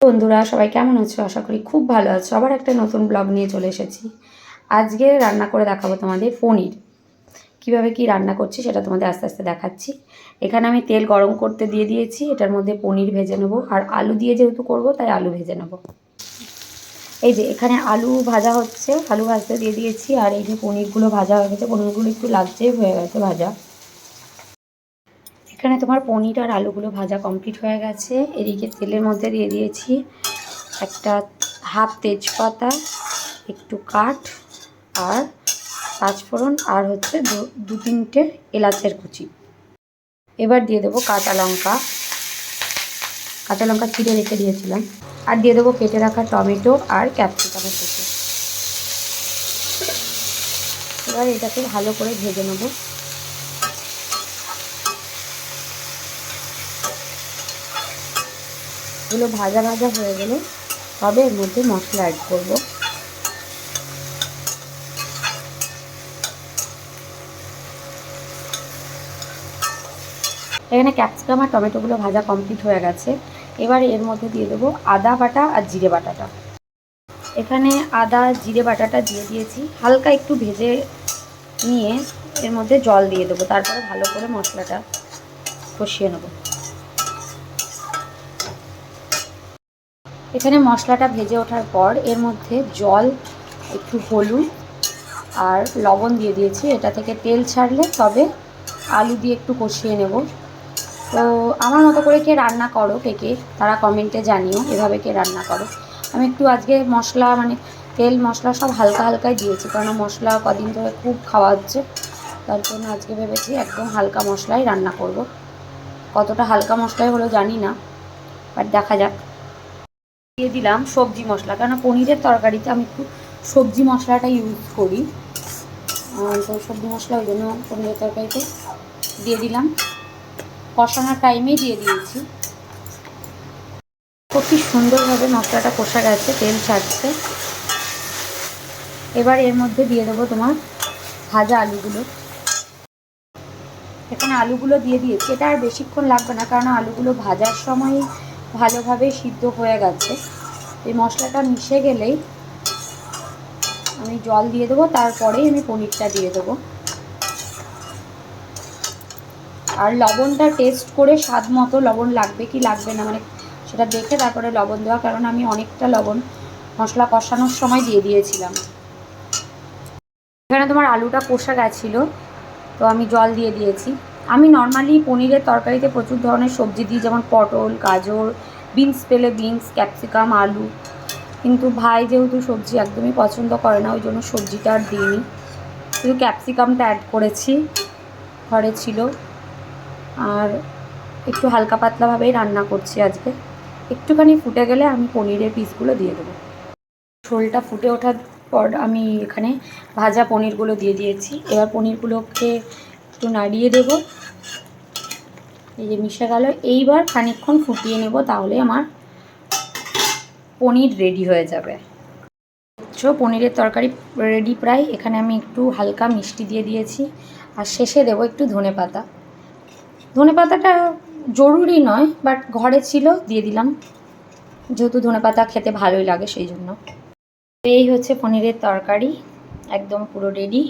বন্ধুরা, সবাই কেমন আছো? আশা করি খুব ভালো আছো। আবার একটা নতুন ব্লগ নিয়ে চলে এসেছি। আজকে রান্না করে দেখাবো তোমাদের পনির। কীভাবে কি রান্না করছি সেটা তোমাদের আস্তে আস্তে দেখাচ্ছি। এখানে আমি তেল গরম করতে দিয়ে দিয়েছি, এটার মধ্যে পনির ভেজে নেব। আর আলু দিয়ে যেহেতু করব, তাই আলু ভেজে নেব। এই যে, এখানে আলু ভাজা হচ্ছে। আলু ভাজতে দিয়ে দিয়েছি, আর এই যে পনিরগুলো ভাজা হয়ে গেছে, পনিরগুলো একটু লালচে হয়ে গেছে ভাজা। এখানে তোমার পনির আর আলুগুলো ভাজা কমপ্লিট হয়ে গেছে। এদিকে তেলের মধ্যে দিয়ে দিয়েছি একটা হাফ তেজপাতা, একটু কাঠ আর পাঁচফোড়ন আর হচ্ছে দু- তিনটে এলাচের কুচি। এবার দিয়ে দেবো কাঁচা লঙ্কা। কাঁচা লঙ্কা চিড়ে রেখে দিয়েছিলাম। আর দিয়ে দেবো কেটে রাখা টমেটো আর ক্যাপসিকামের কুচি। এবার এটাকে ভালো করে ভেজে নেব। এগুলো ভাজা ভাজা হয়ে গেলে তবে এর মধ্যে মশলা অ্যাড করব। এখানে ক্যাপসিকাম আর টমেটোগুলো ভাজা কমপ্লিট হয়ে গেছে। এবার এর মধ্যে দিয়ে দেবো আদা বাটা আর জিরে বাটাটা। এখানে আদা, জিরে বাটাটা দিয়ে দিয়েছি। হালকা একটু ভেজে নিয়ে এর মধ্যে জল দিয়ে দেবো। তারপরে ভালো করে মশলাটা কষিয়ে নেব। এখানে মশলাটা ভেজে ওঠার পর এর মধ্যে জল, একটু হলুদ আর লবণ দিয়ে দিয়েছি। এটা থেকে তেল ছাড়লে তবে আলু দিয়ে একটু কষিয়ে নেব। তো আমার মতো করে কে রান্না করো, কে কে তারা কমেন্টে জানিও এভাবে কে রান্না করো। আমি একটু আজকে মশলা মানে তেল, মশলা সব হালকা হালকাই দিয়েছি কারণ মশলা কদিন ধরে খুব খাওয়া হচ্ছে। তার জন্য আজকে ভেবেছি একদম হালকা মশলাই রান্না করব। কতটা হালকা মশলাই হলো জানি না, বাট দেখা যাক। দিয়ে দিলাম সবজি মশলা। কেন পনিরের তরকারিতে আমি একটু সবজি মশলাটা ইউজ করি। তো সবজি মশলা ওই জন্য পনিরের তরকারিতে দিয়ে দিলাম। কষানোর টাইমে দিয়ে দিয়েছি। খুব সুন্দরভাবে মশলাটা কষা গেছে, তেল ছাড়ছে। এবার এর মধ্যে দিয়ে দেবো তোমার ভাজা আলুগুলো। এখানে আলুগুলো দিয়ে দিয়েছি। এটা আর বেশিক্ষণ লাগবে না, কারণ আলুগুলো ভাজার সময় ভালোভাবে সিদ্ধ হয়ে গেছে। এই মশলাটা মিশে গেলেই আমি জল দিয়ে দেবো, তারপরেই আমি পনিরটা দিয়ে দেবো। আর লবণটা টেস্ট করে স্বাদ মতো লবণ লাগবে কি লাগবে না মানে সেটা দেখে তারপরে লবণ দেওয়া, কারণ আমি অনেকটা লবণ মশলা কষানোর সময় দিয়ে দিয়েছিলাম। এখানে তোমার আলুটা কষা গেছিল, তো আমি জল দিয়ে দিয়েছি। আমি নর্মালি পনিরের তরকারিতে প্রচুর ধরনের সবজি দিই, যেমন পটল, গাজর বিনস পেলে বিনস ক্যাপসিকাম আলু। কিন্তু ভাই যেহেতু সবজি একদমই পছন্দ করে না, ওই জন্য সবজিটা আর দিইনি। শুধু ক্যাপসিকামটা অ্যাড করেছি, ঘরে ছিল। আর একটু হালকা পাতলাভাবেই রান্না করছি আজকে। একটুখানি ফুটে গেলে আমি পনিরের পিসগুলো দিয়ে দেবো। ঝোলটা ফুটে ওঠার পর আমি এখানে ভাজা পনিরগুলো দিয়ে দিয়েছি। এবার পনিরগুলোকে একটু নাড়িয়ে দেবো। এই যে মিশে গেল। এইবার খানিকক্ষণ ফুটিয়ে নেব, তাহলে আমার পনির রেডি হয়ে যাবে। পনিরের তরকারি রেডি প্রায়। এখানে আমি একটু হালকা মিষ্টি দিয়ে দিয়েছি। আর শেষে দেবো একটু ধনে পাতা। ধনে পাতাটা জরুরি নয় বাট ঘরে ছিল, দিয়ে দিলাম। যেহেতু ধনে পাতা খেতে ভালোই লাগে, সেই জন্য। এই হচ্ছে পনিরের তরকারি। একদম পুরো রেডি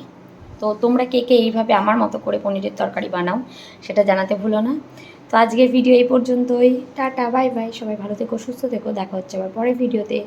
তো তোমরা কে কে এইভাবে আমার মতো করে পনিরের তরকারি বানাও, সেটা জানাতে ভুলো না। তো আজকের ভিডিও এই পর্যন্তই। Tata, bye bye. সবাই ভালো থেকো, সুস্থ থেকো। দেখা হচ্ছে আবার পরের ভিডিওতে।